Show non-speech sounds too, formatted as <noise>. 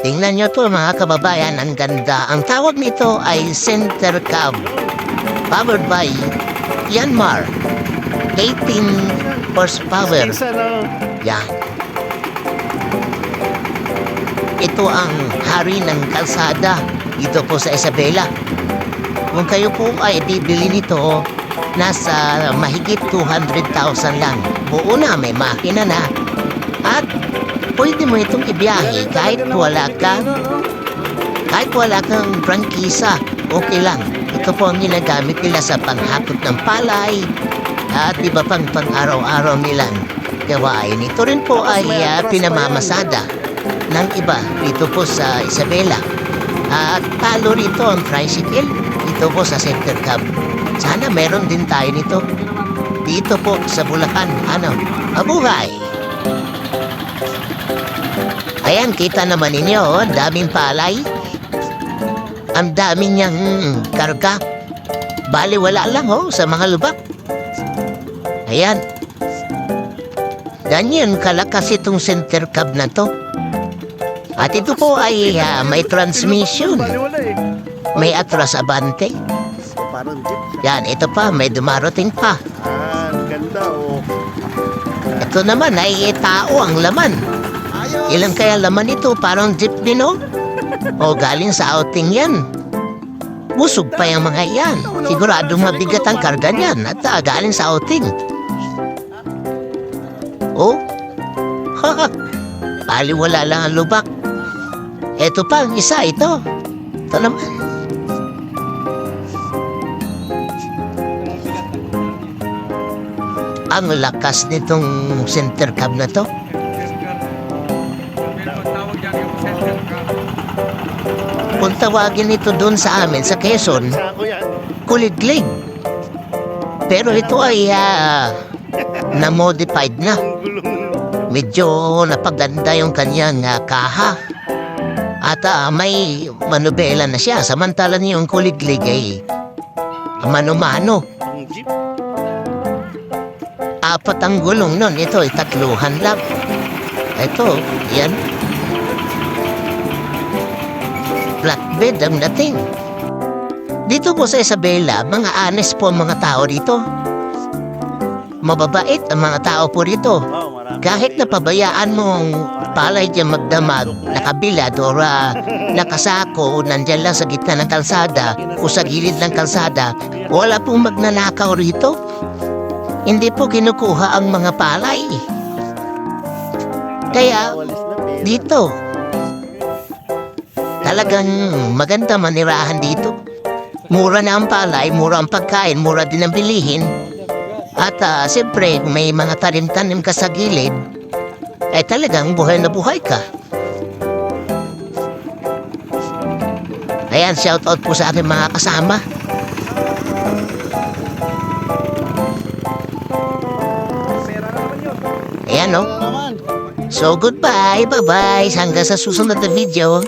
Tingnan nyo to mga kababayan, ang ganda. Ang tawag nito ay Center Cab. Powered by Yanmar. 18 horsepower. Na. Yan. Ito ang hari ng kalsada dito po sa Isabela. Kung kayo po ay bibili nito, nasa mahigit 200,000 lang. Buo na, may makina na. At pwede mo itong ibiyahe kahit wala ka, kahit wala kang prangkisa, okay lang. Ito po ang ginagamit nila sa panghakot ng palay at iba pang pang-araw-araw nilang gawain. Ito rin po ay ah, pinamamasada ng iba dito po sa Isabela. At talo rito ang tricycle dito po sa Center Cab. Sana meron din tayo nito. Dito po sa Bulacan. Ano? Mabuhay! Ayan, kita naman ninyo, oh, daming palay. Ang daming niyang karga. Bali, wala lang, oh, sa mga lubak. Ayan. Ganyan kalakas itong center cab na to. At ito po ay ah, may transmission. May atras abante. Yan, ito pa, may dumarating pa. Ah, oh. Ito naman ay tao ang laman. Ilan kaya laman ito? Parang jeep din, oh. O galing sa outing yan. Busog pa yung mga yan. Sigurado mabigat ang karga niyan at ah, galing sa outing. Oh, <laughs> haha, paliwala lang ang lubak. Ito pa, isa, ito. Ito naman. Ang lakas nitong center cab na to. Tawagin ito doon sa amin sa Quezon, kuliglig. Pero ito ay ah, na-modified na. Medyo napaganda yung kanyang ah, kaha. At ah, may manubela na siya. Samantalan yung kuliglig ay mano-mano. Apat ang gulong nun. Ito ay tatluhan lang. Ito, yan. Flatbed ang dating. Dito po sa Isabela, mga honest po ang mga tao dito. Mababait ang mga tao po marami. Kahit napabayaan mong palay dyan magdamag, nakabilad o ah, nakasako, nandyan lang sa gitna ng kalsada o sa gilid ng kalsada, wala pong magnanakaw rito. Hindi po kinukuha ang mga palay. Kaya na dito, talagang maganda manirahan dito. Mura na ang palay, mura ang pagkain, mura din ang bilihin. At ah, siyempre, may mga tanim-tanim ka sa gilid, ay talagang buhay na buhay ka. Ayan, shout out po sa aking mga kasama. Ayan, no? Naman? So, goodbye, bye-bye. Hanggang sa susunod na video.